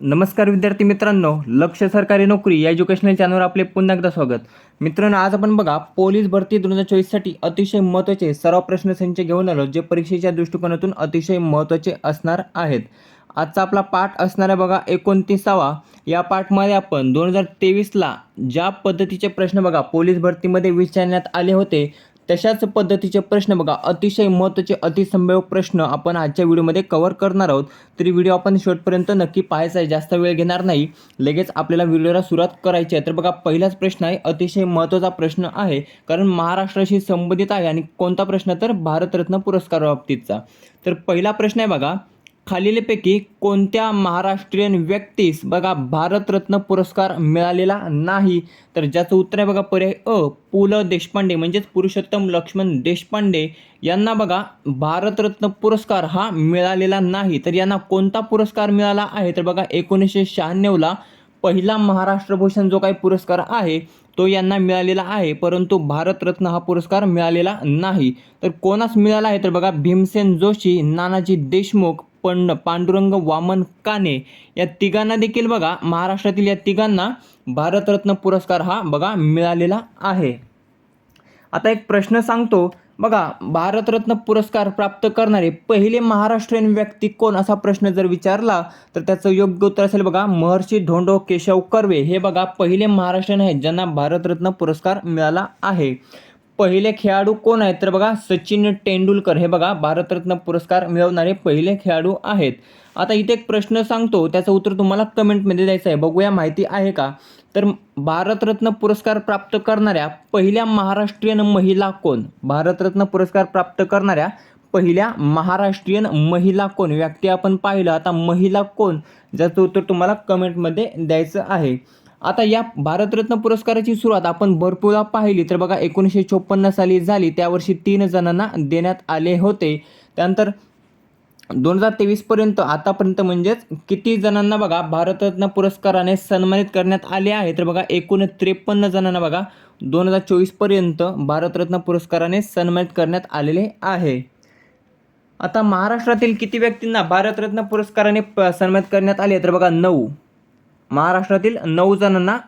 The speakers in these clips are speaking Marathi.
नमस्कार विद्यार्थी मित्रांनो लक्ष सरकारी नोकरी या एज्युकेशनल चॅनलवर आपले पुन्हा एकदा स्वागत. मित्रांनो आज आपण बघा पोलीस भरती दोन हजार चोवीससाठी अतिशय महत्त्वाचे सर्व प्रश्नसंच घेऊन आलो जे परीक्षेच्या दृष्टिकोनातून अतिशय महत्त्वाचे असणार आहेत. आजचा आपला पाठ असणार आहे बघा एकोणतीसावा. या पाठमध्ये आपण दोन हजार तेवीसला ज्या पद्धतीचे प्रश्न बघा पोलीस भरतीमध्ये विचारण्यात आले होते तशाच पद्धतीचे प्रश्न बघा. अतिशय महत्त्वाचे अतिसंभाव्य प्रश्न आपण आजच्या व्हिडिओमध्ये कव्हर करणार आहोत. तरी व्हिडिओ आपण शेवटपर्यंत नक्की पाहायचा आहे. जास्त वेळ घेणार नाही. लगेच आपल्याला व्हिडिओला सुरुवात करायची आहे. तर बघा पहिलाच प्रश्न आहे. अतिशय महत्त्वाचा प्रश्न आहे. कारण महाराष्ट्राशी संबंधित आहे. आणि कोणता प्रश्न? तर भारतरत्न पुरस्कार बाबतीतचा. तर पहिला प्रश्न आहे बघा. खालीलपैकी कोणत्या महाराष्ट्रीयन व्यक्तीस बघा भारतरत्न पुरस्कार मिळालेला नाही? तर ज्याचं उत्तर आहे बघा पर्याय अ पु ल देशपांडे म्हणजेच पुरुषोत्तम लक्ष्मण देशपांडे यांना बघा भारतरत्न पुरस्कार हा मिळालेला नाही. तर यांना कोणता पुरस्कार मिळाला आहे? तर बघा एकोणीसशे शहाण्णवला पहिला महाराष्ट्रभूषण जो काही पुरस्कार आहे तो यांना मिळालेला आहे. परंतु भारतरत्न हा पुरस्कार मिळालेला नाही. तर कोणास मिळाला आहे? तर बघा भीमसेन जोशी नानाजी देशमुख पण पांडुरंग वामन काने या तिघांना देखील बघा महाराष्ट्रातील या तिघांना भारतरत्न पुरस्कार हा बघा मिळालेला आहे. आता एक प्रश्न सांगतो बघा भारतरत्न पुरस्कार प्राप्त करणारे पहिले महाराष्ट्रीयन व्यक्ती कोण? असा प्रश्न जर विचारला तर त्याचं योग्य उत्तर असेल बघा महर्षी धोंडो केशव कर्वे. हे बघा पहिले महाराष्ट्रीयन आहेत ज्यांना भारतरत्न पुरस्कार मिळाला आहे. पहिले खेळाडू कोण आहेत? तर बघा सचिन तेंडुलकर. हे बघा भारतरत्न पुरस्कार मिळवणारे पहिले खेळाडू आहेत. आता इथे एक प्रश्न सांगतो त्याचं उत्तर तुम्हाला कमेंटमध्ये द्यायचं आहे. बघूया माहिती आहे का? तर भारतरत्न पुरस्कार प्राप्त करणाऱ्या पहिल्या महाराष्ट्रीयन महिला कोण? भारतरत्न पुरस्कार प्राप्त करणाऱ्या पहिल्या महाराष्ट्रीयन महिला कोण? व्यक्ती आपण पाहिलं आता महिला कोण? ज्याचं उत्तर तुम्हाला कमेंटमध्ये द्यायचं आहे. आता या भारतरत्न पुरस्काराची सुरुवात आपण भरपूरला पाहिली. तर बघा एकोणीसशे चोपन्न साली झाली. त्यावर्षी तीन जणांना देण्यात आले होते. त्यानंतर दोन हजार तेवीसपर्यंत आतापर्यंत म्हणजेच किती जणांना बघा भारतरत्न पुरस्काराने सन्मानित करण्यात आले आहे. तर बघा एकूण त्रेपन्न जणांना बघा दोन हजार चोवीसपर्यंत भारतरत्न पुरस्काराने सन्मानित करण्यात आलेले आहे. आता महाराष्ट्रातील किती व्यक्तींना भारतरत्न पुरस्काराने प- सन्मानित करण्यात आले? तर बघा नऊ. महाराष्ट्रातील नऊ जणांना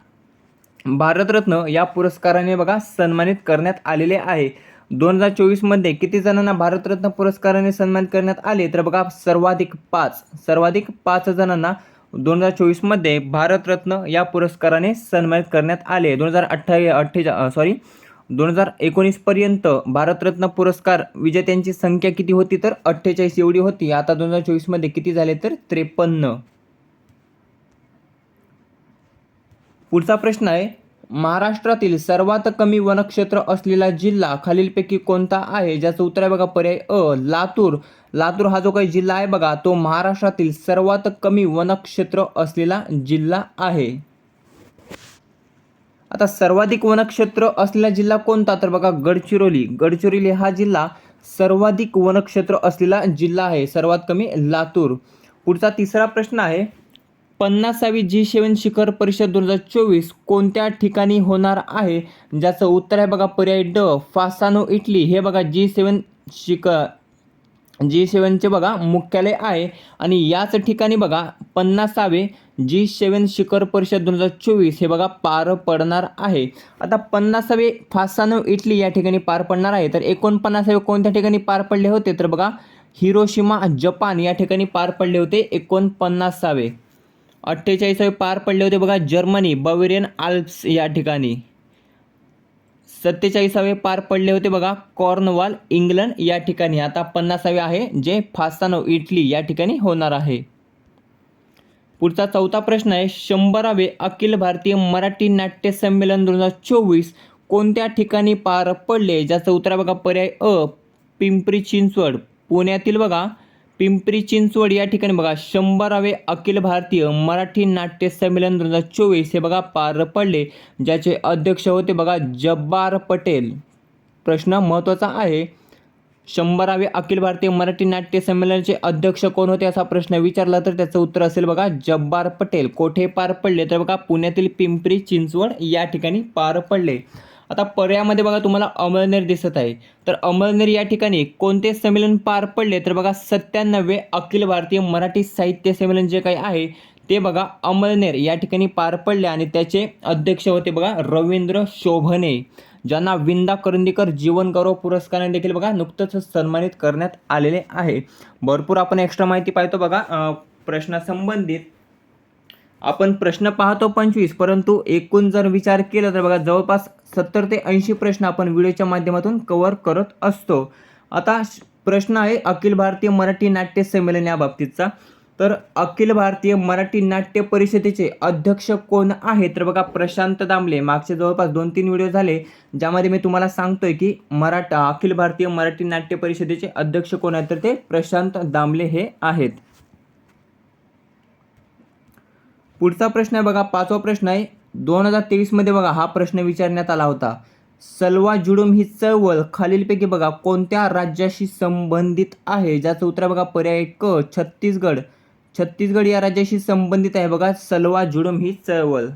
भारतरत्न या पुरस्काराने बघा सन्मानित करण्यात आलेले आहे. दोन हजार चोवीसमध्ये किती जणांना भारतरत्न पुरस्काराने सन्मानित करण्यात आले? तर बघा सर्वाधिक पाच सर्वाधिक पाच जणांना दोन हजार चोवीसमध्ये भारतरत्न या पुरस्काराने सन्मानित करण्यात आले. दोन हजार अठ्ठा अठ्ठेचा सॉरी दोन हजार एकोणीसपर्यंत भारतरत्न पुरस्कार विजेत्यांची संख्या किती होती? तर अठ्ठेचाळीस एवढी होती. आता दोन हजार चोवीसमध्ये किती झाले? तर त्रेपन्न. पुढचा प्रश्न आहे महाराष्ट्रातील सर्वात कमी वनक्षेत्र असलेला जिल्हा खालीलपैकी कोणता आहे? ज्याचं उत्तर आहे बघा पर्याय अ लातूर. लातूर हा जो काही जिल्हा आहे बघा तो महाराष्ट्रातील सर्वात कमी वनक्षेत्र असलेला जिल्हा आहे. आता सर्वाधिक वनक्षेत्र असलेला जिल्हा कोणता? तर बघा गडचिरोली. गडचिरोली हा जिल्हा सर्वाधिक वनक्षेत्र असलेला जिल्हा आहे सर्वात कमी लातूर. पुढचा तिसरा प्रश्न आहे पन्नासावी जी सेवन शिखर परिषद दोन हजार चोवीस कोणत्या ठिकाणी होणार आहे? ज्याचं उत्तर आहे बघा पर्याय ड फासानो इटली. हे बघा जी सेवन शिखर जी सेवनचे बघा मुख्यालय आहे. आणि याच ठिकाणी बघा पन्नासावे जी सेवन शिखर परिषद दोन हजार चोवीस हे बघा पार पडणार आहे. आता पन्नासावे फासानो इटली या ठिकाणी पार पडणार आहे. तर एकोणपन्नासावे कोणत्या ठिकाणी पार पडले होते? तर बघा हिरोशिमा जपान या ठिकाणी पार पडले होते एकोणपन्नासावे. अठ्ठेचाळीसावे पार पडले होते बघा जर्मनी बवेरियन आल्प्स या ठिकाणी. सत्तेचाळीसावे पार पडले होते बघा कॉर्नवॉल इंग्लंड या ठिकाणी. आता पन्नासावे आहे जे फासानो इटली या ठिकाणी होणार आहे. पुढचा चौथा प्रश्न आहे शंभरावे अखिल भारतीय मराठी नाट्य संमेलन दोन हजार चोवीस कोणत्या ठिकाणी पार पडले? ज्याचं उत्तर बघा पर्याय अ पिंपरी चिंचवड. पुण्यातील बघा पिंपरी चिंचवड या ठिकाणी बघा शंभरावे अखिल भारतीय मराठी नाट्य संमेलन दोन हजार चोवीस हे बघा पार पडले. ज्याचे अध्यक्ष होते बघा जब्बार पटेल. प्रश्न महत्त्वाचा आहे. शंभरावे अखिल भारतीय मराठी नाट्य संमेलनाचे अध्यक्ष कोण होते असा प्रश्न विचारला तर त्याचं उत्तर असेल बघा जब्बार पटेल. कोठे पार पडले? तर बघा पुण्यातील पिंपरी चिंचवड या ठिकाणी पार पडले. आता पर्यायामध्ये बघा तुम्हाला अमळनेर दिसत आहे. तर अमळनेर या ठिकाणी कोणते संमेलन पार पडले? तर बघा सत्त्याण्णवे अखिल भारतीय मराठी साहित्य संमेलन जे काही आहे ते बघा अमळनेर या ठिकाणी पार पडले आणि त्याचे अध्यक्ष होते बघा रवींद्र शोभने ज्यांना विंदा करंदीकर जीवनगौरव पुरस्काराने देखील बघा नुकतंच सन्मानित करण्यात आलेले आहे. भरपूर आपण एक्स्ट्रा माहिती पाहतो बघा प्रश्नासंबंधित. आपण प्रश्न पाहतो पंचवीस परंतु एकूण जर विचार केला तर बघा जवळपास सत्तर ते ऐंशी प्रश्न आपण व्हिडिओच्या माध्यमातून कव्हर करत असतो. आता श- प्रश्न आहे अखिल भारतीय मराठी नाट्य संमेलन याबाबतीतचा तर अखिल भारतीय मराठी नाट्य परिषदेचे अध्यक्ष कोण आहे तर बघा प्रशांत दामले. मागचे जवळपास दोन तीन व्हिडिओ झाले ज्यामध्ये मी तुम्हाला सांगतोय की मराठा अखिल भारतीय मराठी नाट्य परिषदेचे अध्यक्ष कोण आहेत? तर ते प्रशांत दामले हे आहेत. पुढचा प्रश्न आहे बघा पाचवा प्रश्न आहे. दोन हजार तेवीसमध्ये बघा हा प्रश्न विचारण्यात आला होता. सलवा जुडूम ही चळवळ खालीलपैकी बघा कोणत्या राज्याशी संबंधित आहे? ज्याचं उत्तर आहे बघा पर्याय क छत्तीसगड. छत्तीसगड या राज्याशी संबंधित आहे बघा सलवा जुडूम ही चळवळ.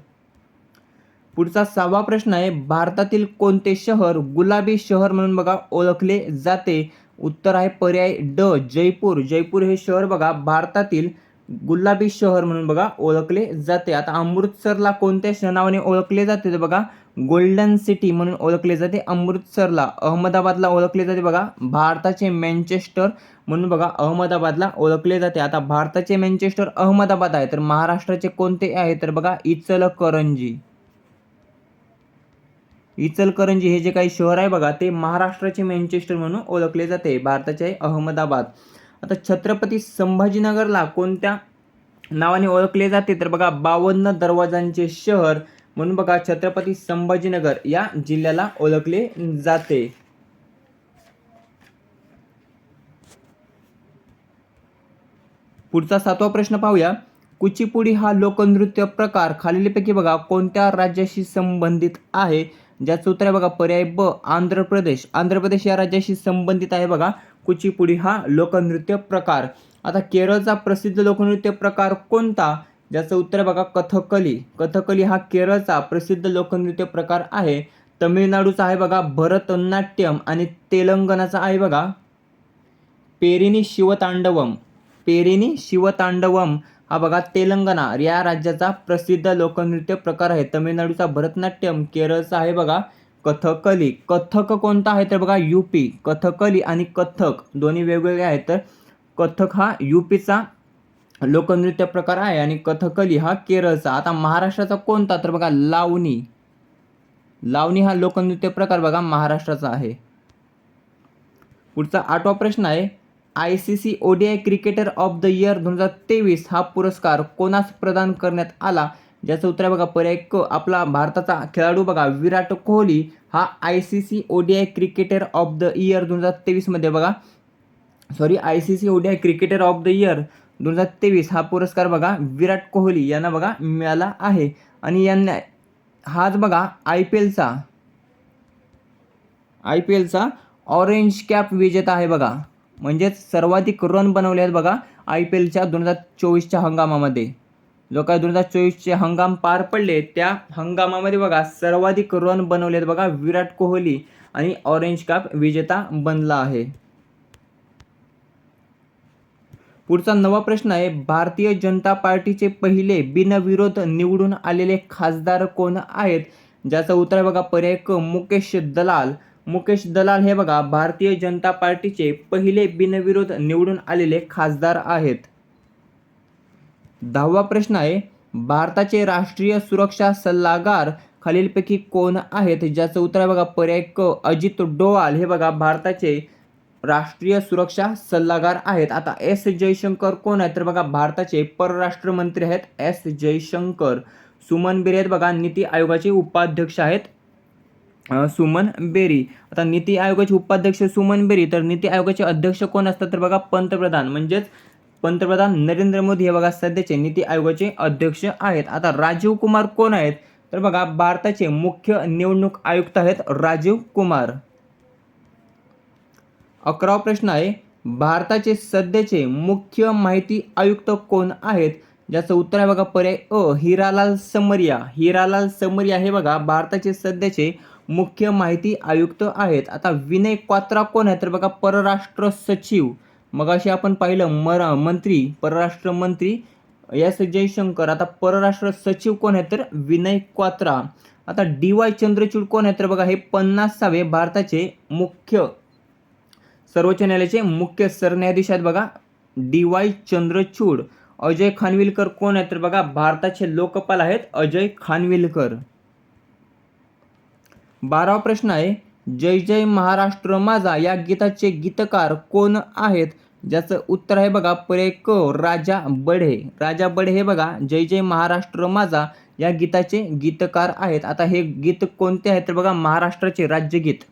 पुढचा सहावा प्रश्न आहे भारतातील कोणते शहर गुलाबी शहर म्हणून बघा ओळखले जाते? उत्तर आहे पर्याय ड जयपूर. जयपूर हे शहर बघा भारतातील गुलाबी शहर म्हणून बघा ओळखले जाते. आता अमृतसरला कोणत्या नावाने ओळखले जाते तर बघा. गोल्डन सिटी म्हणून ओळखले जाते. अमृतसरला अहमदाबादला ओळखले जाते बघा. भारताचे मँचेस्टर म्हणून बघा अहमदाबादला ओळखले जाते. आता भारताचे मँचेस्टर अहमदाबाद आहे. तर महाराष्ट्राचे कोणते आहे? तर बघा इचलकरंजी. इचलकरंजी हे जे काही शहर आहे बघा ते महाराष्ट्राचे मँचेस्टर म्हणून ओळखले जाते. भारताचे अहमदाबाद. आता छत्रपती संभाजीनगरला कोणत्या नावाने ओळखले जाते? तर बघा बावन्न दरवाजांचे शहर म्हणून बघा छत्रपती संभाजीनगर या जिल्ह्याला ओळखले जाते. पुढचा सातवा प्रश्न पाहूया. कुचिपुडी हा लोकनृत्य प्रकार खालीलपैकी बघा कोणत्या राज्याशी संबंधित आहे? ज्याचं उत्तर आहे बघा पर्याय ब आंध्र प्रदेश. आंध्र प्रदेश या राज्याशी संबंधित आहे बघा कुचिपुडी हा लोकनृत्य प्रकार. आता केरळचा प्रसिद्ध लोकनृत्य प्रकार कोणता? ज्याचं उत्तर आहे बघा कथकली. कथकली हा केरळचा प्रसिद्ध लोकनृत्य प्रकार आहे. तमिळनाडूचा आहे बघा भरतनाट्यम आणि तेलंगणाचा आहे बघा. पेरिनी शिवतांडवम. पेरिनी शिवतांडवम. हा बघा तेलंगणा या राज्याचा प्रसिद्ध लोकनृत्य प्रकार आहे. तमिळनाडूचा भरतनाट्यम केरळचा आहे बघा कथकली. कथक कोणता आहे तर बघा युपी कथकली आणि कथक दोन्ही वेगवेगळे आहेत तर कथक हा युपीचा लोकनृत्य प्रकार आहे आणि कथकली हा केरळचा. आता महाराष्ट्राचा कोणता तर बघा लावणी. लावणी हा लोकनृत्य प्रकार बघा महाराष्ट्राचा आहे. पुढचा आठवा प्रश्न आहे. I C C ODI cricketer of the year दोन हजार तेवीस हा पुरस्कार कोणास प्रदान करण्यात आला? ज्याचं उत्तर आहे बघा पर्याय क आपला भारताचा खेळाडू बघा विराट कोहली हा I C C ODI cricketer of the year दोन हजार तेवीसमध्ये बघा. Sorry I C C ODI cricketer of the year दोन हजार तेवीस हा पुरस्कार बघा विराट कोहली यांना बघा मिळाला आहे. आणि यांना हाच बघा आय पी एलचा आय पी एलचा ऑरेंज कॅप विजेता आहे बघा. म्हणजेच सर्वाधिक रन बनवले आहेत बघा आय पी एलच्या दोन हजार चोवीसच्या हंगामामध्ये. जो काय दोन हजार चोवीसचे हंगाम पार पडले त्या हंगामामध्ये बघा सर्वाधिक रन बनवले आहेत बघा विराट कोहली आणि ऑरेंज कप विजेता बनला आहे. पुढचा नवा प्रश्न आहे भारतीय जनता पार्टीचे पहिले बिनविरोध निवडून आलेले खासदार कोण आहेत? ज्याचं उत्तर आहे बघा पर्याय क मुकेश दलाल. मुकेश दलाल हे बघा भारतीय जनता पार्टीचे पहिले बिनविरोध निवडून आलेले खासदार आहेत. दहावा प्रश्न आहे भारताचे राष्ट्रीय सुरक्षा सल्लागार खालीलपैकी कोण आहेत? ज्याचं उत्तर आहे बघा पर्याय क अजित डोवाल. हे बघा भारताचे राष्ट्रीय सुरक्षा सल्लागार आहेत. आता एस जयशंकर कोण आहेत? तर बघा भारताचे परराष्ट्र मंत्री आहेत एस जयशंकर. सुमन बिरे आहेत बघा नीती आयोगाचे उपाध्यक्ष आहेत. सुमन बेरी. आता नीती आयोगाचे उपाध्यक्ष सुमन बेरी तर नीती आयोगाचे अध्यक्ष कोण असतात तर बघा पंतप्रधान. म्हणजेच पंतप्रधान नरेंद्र मोदी हे बघा सध्याचे नीती आयोगाचे अध्यक्ष आहेत. आता राजीव कुमार कोण आहेत? तर बघा भारताचे मुख्य निवडणूक आयुक्त आहेत राजीव कुमार. अकरावा प्रश्न आहे भारताचे सध्याचे मुख्य माहिती आयुक्त कोण आहेत? ज्याचं उत्तर आहे बघा पर्याय अ हिरालाल समरिया. हिरालाल समरिया हे बघा भारताचे सध्याचे मुख्य माहिती आयुक्त आहेत. आता विनय क्वात्रा कोण आहे तर बघा परराष्ट्र सचिव. मगाशी आपण पाहिलं मर मंत्री परराष्ट्र मंत्री एस जयशंकर. आता परराष्ट्र सचिव कोण आहेत? तर विनय क्वात्रा. आता डी वाय चंद्रचूड कोण आहेत? तर बघा हे पन्नासावे भारताचे मुख्य सर्वोच्च न्यायालयाचे मुख्य सरन्यायाधीश आहेत बघा डी वाय चंद्रचूड. अजय खानविलकर कोण आहेत? तर बघा भारताचे लोकपाल आहेत अजय खानविलकर. बारावा प्रश्न आहे जय जय महाराष्ट्र माझा या गीताचे गीतकार कोण आहेत? ज्याचं उत्तर आहे बघा पर्याय क राजा बढे. राजा बढे हे बघा जय जय महाराष्ट्र माझा या गीताचे गीतकार आहेत. आता हे गीत कोणते आहेत? तर बघा महाराष्ट्राचे राज्यगीत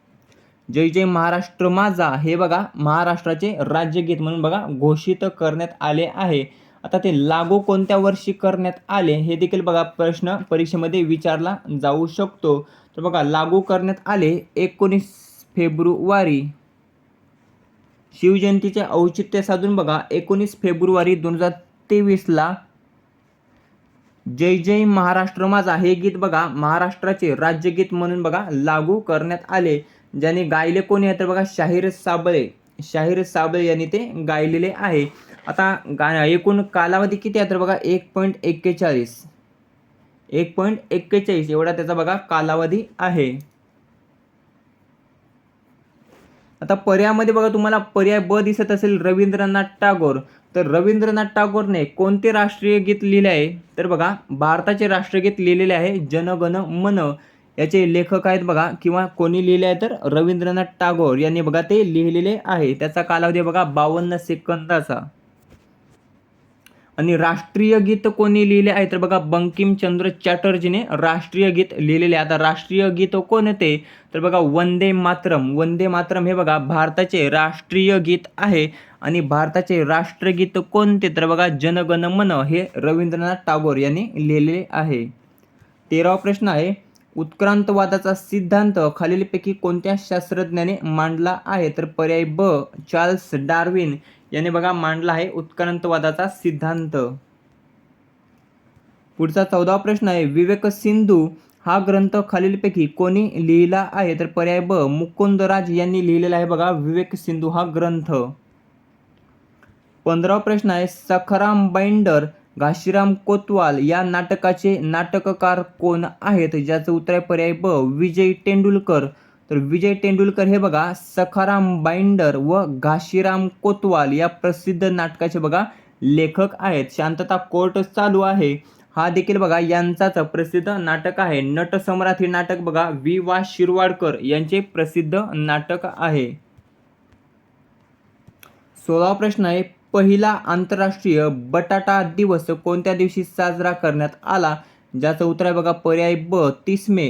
जय जय महाराष्ट्र माझा हे बघा महाराष्ट्राचे राज्यगीत म्हणून बघा घोषित करण्यात आले आहे. आता ते लागू कोणत्या वर्षी करण्यात आले हे देखील बघा प्रश्न परीक्षेमध्ये विचारला जाऊ शकतो. तर बघा लागू करण्यात आले एकोणीस फेब्रुवारी. शिवजयंतीचे औचित्य साधून बघा एकोणीस फेब्रुवारी दोन हजार तेवीसला जय जय महाराष्ट्र माझा हे गीत बघा महाराष्ट्राचे राज्यगीत म्हणून बघा लागू करण्यात आले. ज्याने गायले कोणी आहे तर बघा शाहीर साबळे. शाहीर साबळे यांनी ते गायलेले आहे. आता गा एकूण कालावधी किती आहे तर बघा एक पॉईंट एक्केचाळीस. एक पॉईंट एक्केचाळीस. एवढा त्याचा बघा कालावधी आहे. आता पर्यायामध्ये बघा तुम्हाला पर्याय ब दिसत असेल रवींद्रनाथ टागोर. तर रवींद्रनाथ टागोरने कोणते राष्ट्रीय गीत लिहिले आहे? तर बघा भारताचे राष्ट्रगीत लिहिलेले आहे जनगण मन. याचे लेखक आहेत बघा किंवा कोणी लिहिले आहे तर रवींद्रनाथ टागोर यांनी बघा ते लिहिलेले आहे. त्याचा कालावधी बघा बावन्न सेकंदाचा. आणि राष्ट्रीय गीत कोणी लिहिले आहे? तर बघा बंकिमचंद्र चॅटर्जीने राष्ट्रीय गीत लिहिलेले आता राष्ट्रीय गीत कोणते तर बघा वंदे मातरम. वंदे मातरम हे बघा भारताचे राष्ट्रीय गीत आहे. आणि भारताचे राष्ट्रगीत कोणते? तर बघा जनगण मन हे रवींद्रनाथ टागोर यांनी लिहिलेले आहे. तेरावा प्रश्न आहे उत्क्रांतवादाचा सिद्धांत खालीलपैकी कोणत्या शास्त्रज्ञाने मांडला आहे? तर पर्याय ब चार्ल्स डार्विन याने बघा मांडला आहे उत्क्रांतवादाचा सिद्धांत. पुढचा चौदावा प्रश्न आहे विवेक सिंधू हा ग्रंथ खालीलपैकी कोणी लिहिला आहे? तर पर्याय ब मुकुंदराज यांनी लिहिलेला आहे बघा विवेक सिंधू हा ग्रंथ. पंधरावा प्रश्न आहे सखराम बाइंडर घाशीराम कोतवाल या नाटकाचे नाटककार कोण आहेत? ज्याचं उत्तर आहे पर्याय ब विजय तेंडुलकर. तर विजय तेंडुलकर हे बघा सखाराम बाइंडर व घाशीराम कोतवाल या प्रसिद्ध नाटकाचे बघा लेखक आहेत. शांतता कोर्ट चालू आहे. हा देखील बघा यांचाच प्रसिद्ध नाटक आहे. नटसम्राट हे नाटक बघा वि वा शिरवाडकर यांचे प्रसिद्ध नाटक आहे. सोळावा प्रश्न आहे पहिला आंतरराष्ट्रीय बटाटा दिवस कोणत्या दिवशी साजरा करण्यात आला? ज्याचं उत्तर आहे बघा पर्याय ब तीस मे.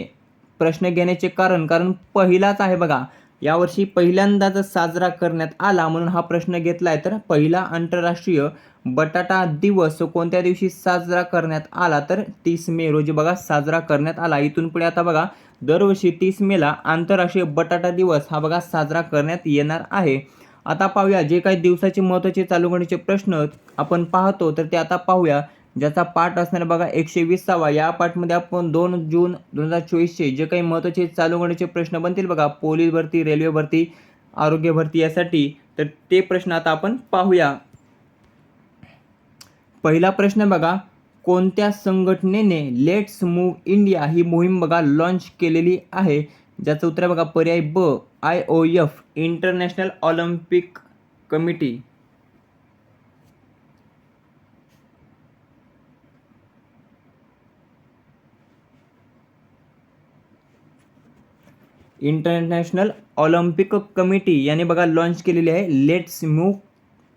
प्रश्न घेण्याचे कारण कारण पहिलाच आहे बघा. यावर्षी पहिल्यांदाच साजरा करण्यात आला म्हणून हा प्रश्न घेतला आहे तर पहिला आंतरराष्ट्रीय बटाटा दिवस कोणत्या दिवशी साजरा करण्यात आला? तर तीस मे रोजी बघा साजरा करण्यात आला. इथून पुढे आता बघा दरवर्षी तीस मेला आंतरराष्ट्रीय बटाटा दिवस हा बघा साजरा करण्यात येणार आहे. आता पाहूया जे काही दिवसाचे महत्त्वाचे चालू घडीचे प्रश्न आपण पाहतो तर ते आता पाहूया. ज्याचा पाठ असणार बघा एकशे वीसावा. या पाठमध्ये आपण दोन जून दोन हजार चोवीसचे जे काही महत्त्वाचे चालू होण्याचे प्रश्न बनतील बघा पोलीस भरती रेल्वे भरती आरोग्य भरती यासाठी. तर ते प्रश्न आता आपण पाहूया. पहिला प्रश्न बघा कोणत्या संघटनेने लेट्स मूव्ह इंडिया ही मोहीम बघा लॉन्च केलेली आहे? ज्याचं उत्तर बघा पर्याय ब I O F international Olympic committee international Olympic committee याने बघा लॉन्च केलेली आहे. लेट्स मूव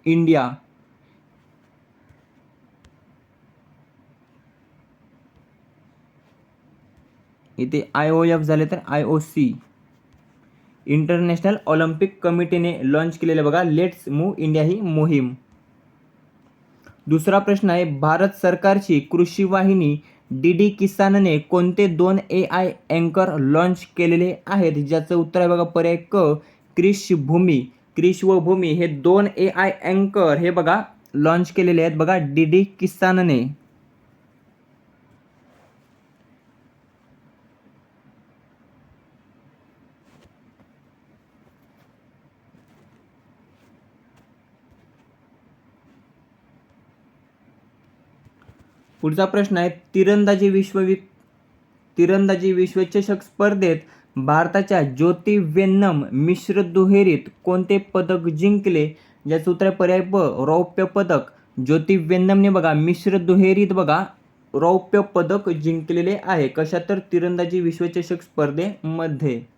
इंडिया इथे आय ओ एफ झाले तर I O C international Olympic कमिटीने लॉन्च केलेलं बघा. लेट्स मूव इंडिया ही मोहीम. दुसरा प्रश्न आहे भारत सरकारची कृषी वाहिनी डी डी किसानने कोणते दोन ए आय अँकर लॉन्च केलेले आहेत ज्याचं उत्तर आहे बघा पर्याय क क्रिश भूमी. क्रिश व भूमी हे दोन ए आय अँकर हे बघा लॉन्च केलेले आहेत बघा डी डी किसानने. पुढचा प्रश्न आहे तिरंदाजी विश्ववि तिरंदाजी विश्वचषक स्पर्धेत भारताच्या ज्योती वेन्नम मिश्र दुहेरीत कोणते पदक जिंकले? या उत्तर पर्याय ब रौप्य पदक. ज्योती वेन्नमने बघा मिश्र दुहेरीत बघा रौप्य पदक जिंकलेले आहे. कशा तर तिरंदाजी विश्वचषक स्पर्धेमध्ये.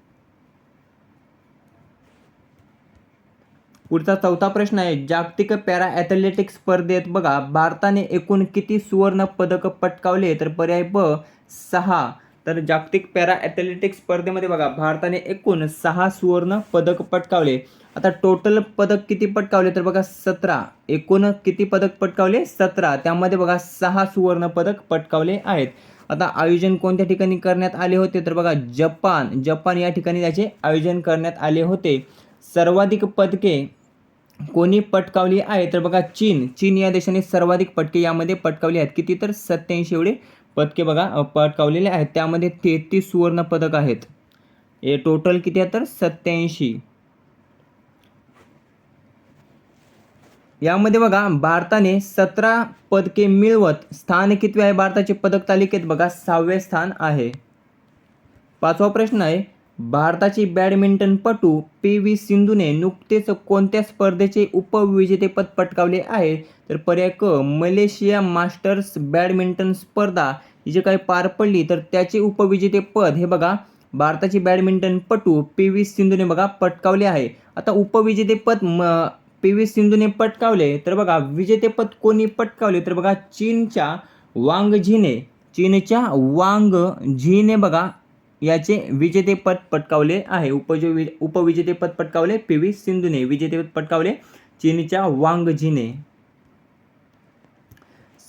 पुढचा चौथा प्रश्न आहे जागतिक पॅरा ॲथलेटिक्स स्पर्धेत बघा भारताने एकूण किती सुवर्ण पदक पटकावले तर पर्याय ब सहा. तर जागतिक पॅरा ॲथलेटिक्स स्पर्धेमध्ये बघा भारताने एकूण सहा सुवर्ण पदक पटकावले आता टोटल पदक किती पटकावले? तर बघा सतरा. एकूण किती पदक पटकावले? सतरा. त्यामध्ये बघा सहा सुवर्ण पदक पटकावले आहेत. आता आयोजन कोणत्या ठिकाणी करण्यात आले होते? तर बघा जपान. जपान या ठिकाणी त्याचे आयोजन करण्यात आले होते. सर्वाधिक पदके कोणी पटकावली आहे? तर बघा चीन. चीन या देशाने सर्वाधिक पटके यामध्ये पटकावली आहेत. किती तर? सत्याऐंशी एवढे पदके बघा पटकावलेले आहेत. त्यामध्ये तेहतीस सुवर्ण पदक आहेत. हे टोटल किती आहे तर? सत्याऐंशी. यामध्ये बघा भारताने सतरा पदके मिळवत स्थान कितवे आहे? भारताचे पदक तालिकेत बघा सहावे स्थान आहे. पाचवा प्रश्न आहे भारताची बॅडमिंटनपटू पी व्ही सिंधूने नुकतेच कोणत्या स्पर्धेचे उपविजेतेपद पटकावले आहे? तर पर्याय क मलेशिया मास्टर्स बॅडमिंटन स्पर्धा. ही जी काही पार पडली तर त्याचे उपविजेतेपद हे बघा. भारताची बॅडमिंटनपटू पी व्ही सिंधूने बघा पटकावले आहे. आता उपविजेतेपद म पी व्ही सिंधूने पटकावले. तर बघा विजेतेपद कोणी पटकावले? तर बघा चीनच्या वांग झीने चीनच्या वांग झीने बघा. याचे विजेतेपद पटकावले आहे. उपज उपविजेतेपद पटकावले पी. व्ही. सिंधूने. विजेतेपद पटकावले चीनच्या वांग झीने.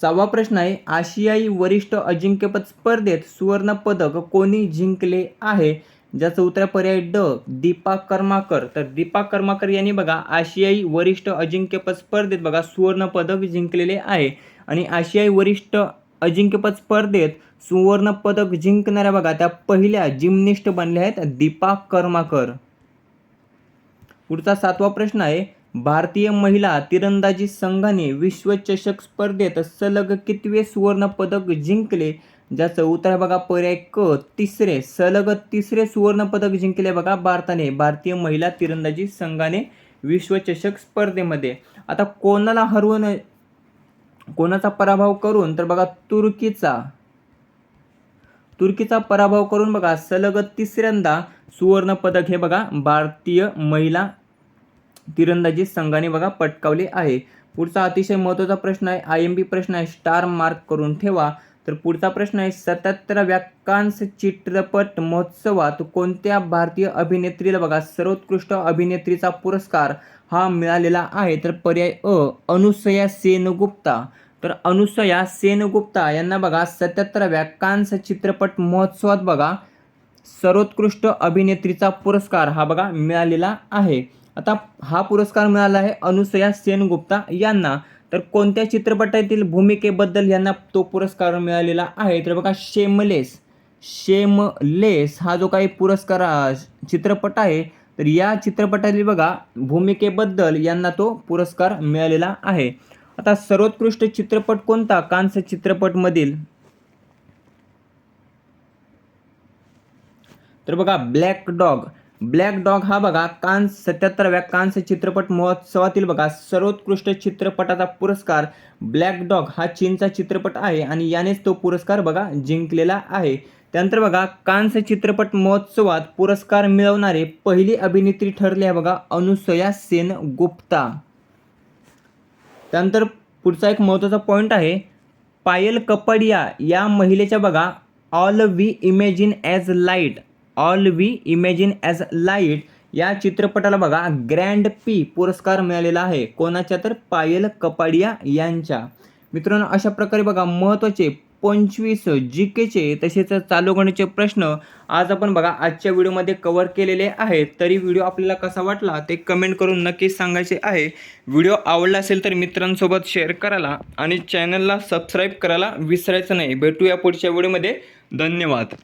सहावा प्रश्न आहे आशियाई वरिष्ठ अजिंक्यपद स्पर्धेत सुवर्ण पदक कोणी जिंकले आहे? ज्याचं उत्तर पर्याय ड दीपा कर्माकर. तर दीपा कर्माकर यांनी बघा आशियाई वरिष्ठ अजिंक्यपद स्पर्धेत बघा सुवर्ण पदक जिंकलेले आहे. आणि आशियाई वरिष्ठ अजिंक्यपद स्पर्धेत सुवर्णपदक जिंकणाऱ्या बघा त्या पहिल्या जिमनिस्ट बनल्या आहेत दीपा कर्माकर. पुढचा सातवा प्रश्न आहे भारतीय महिला तिरंदाजी संघाने विश्वचषक स्पर्धेत सलग कितवे सुवर्णपदक जिंकले? ज्याचं उत्तर आहे बघा पर्याय क तिसरे. सलग तिसरे सुवर्णपदक जिंकले बघा भारताने भारतीय महिला तिरंदाजी संघाने विश्वचषक स्पर्धेमध्ये. आता कोणाला हरवून कोणाचा पराभव करून तर बघा तुर्कीचा. तुर्कीचा पराभव करून बघा सलग तिसऱ्यांदा सुवर्ण पदक हे बघा भारतीय महिला तिरंदाजी संघाने बघा पटकावले आहे. पुढचा अतिशय महत्त्वाचा प्रश्न आहे आय एम पी प्रश्न आहे स्टार मार्क करून ठेवा. तर पुढचा प्रश्न आहे सत्याहत्तराव्या कांस चित्रपट महोत्सवात कोणत्या भारतीय अभिनेत्रीला बघा सर्वोत्कृष्ट अभिनेत्रीचा पुरस्कार? हा मिळालेला आहे. तर पर्याय अ अनुसया सेनगुप्ता. तर अनुसया सेनगुप्ता यांना बघा सत्याहत्तराव्या कांस चित्रपट महोत्सवात बघा सर्वोत्कृष्ट अभिनेत्रीचा पुरस्कार हा बघा मिळालेला आहे. आता हा पुरस्कार मिळाला आहे अनुसया सेनगुप्ता यांना. तर कोणत्या चित्रपटातील भूमिकेबद्दल यांना तो पुरस्कार मिळालेला आहे? तर बघा शेमलेस. शेमलेस हा जो काही पुरस्कार चित्रपट आहे तर या चित्रपटातील बघा भूमिकेबद्दल यांना तो पुरस्कार मिळालेला आहे. आता सर्वोत्कृष्ट चित्रपट कोणता? कांस चित्रपटमधील. तर बघा ब्लॅक डॉग ब्लॅक डॉग हा बघा कान्स सत्याहत्तराव्या कान्स चित्रपट महोत्सवातील बघा सर्वोत्कृष्ट चित्रपटाचा पुरस्कार ब्लॅक डॉग हा चीनचा चित्रपट आहे आणि यानेच तो पुरस्कार बघा जिंकलेला आहे. त्यानंतर बघा कान्स चित्रपट महोत्सवात पुरस्कार मिळवणारे पहिली अभिनेत्री ठरली आहे बघा अनुसया सेन गुप्ता त्यानंतर पुढचा एक महत्त्वाचा पॉईंट आहे पायल कपाडिया या महिलेच्या बघा all we imagine as light all we imagine as light या चित्रपटाला बघा ग्रँड पी पुरस्कार मिळालेला आहे. कोणाच्या तर? पायल कपाडिया यांच्या. मित्रांनो अशा प्रकारे बघा महत्त्वाचे पंचवीस जी केचे तसेच चालू गणितचे प्रश्न आज आपण बघा आजच्या व्हिडिओमध्ये कवर केलेले आहेत. तरी व्हिडिओ आपल्याला कसा वाटला ते कमेंट करून नक्कीच सांगायचे आहे. व्हिडिओ आवडला असेल तर मित्रांसोबत शेअर करायला आणि चॅनलला सबस्क्राईब करायला विसरायचं नाही. भेटूया पुढच्या व्हिडिओमध्ये. धन्यवाद.